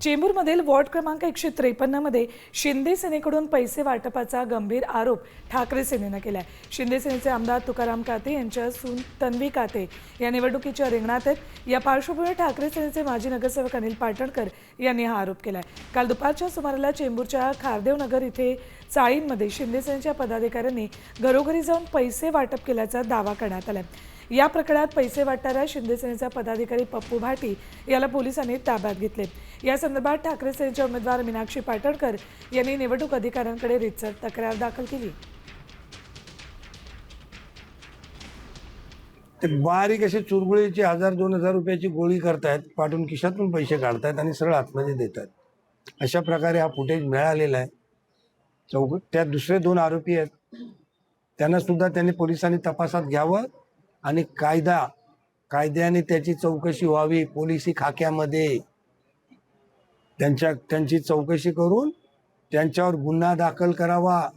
चेंबूरमधील ward क्रमांक एकशे त्रेपन्नमध्ये शिंदे सेनेकडून पैसे वाटपाचा गंभीर आरोप ठाकरे सेनेनं आहे शिंदे सेनेचे आमदार तुकाराम काते यांच्या सून तन्वी काते या निवडणुकीच्या रिंगणात आहेत. या पार्श्वभूमीवर ठाकरे सेनेचे माजी नगरसेवक अनिल पाटणकर यांनी हा आरोप केला आहे काल दुपारच्या सुमाराला चेंबूरच्या खारदेवनगर इथे चाळींमध्ये शिंदे सेनेच्या पदाधिकाऱ्यांनी घरोघरी जाऊन पैसे वाटप केल्याचा दावा करण्यात आलाय. या प्रकरणात पैसे वाटणाऱ्या शिंदेसेनेचा पदाधिकारी पप्पू भाटी याला पोलिसांनी ताब्यात घेतले. या संदर्भात ठाकरे सेनेच्या उमेदवार मीनाक्षी पाटणकर यांनी निवडणूक अधिकाऱ्यांकडे रितसर तक्रार दाखल केली. ते बारीक असे चुरगुळीची हजार दोन हजार रुपयाची गोळी करतायत पाठवून खिशातून पैसे काढतायत आणि सरळ आतमध्ये देतात अशा प्रकारे हा फुटेज मिळालेला आहे. चौक त्यात दुसरे दोन आरोपी आहेत. त्यांना सुद्धा त्यांनी पोलिसांनी तपासात घ्यावं आणि कायदा कायद्याने त्याची चौकशी व्हावी पोलिसी खाक्यामध्ये. त्यांच्या त्यांची चौकशी करून त्यांच्यावर गुन्हा दाखल करावा.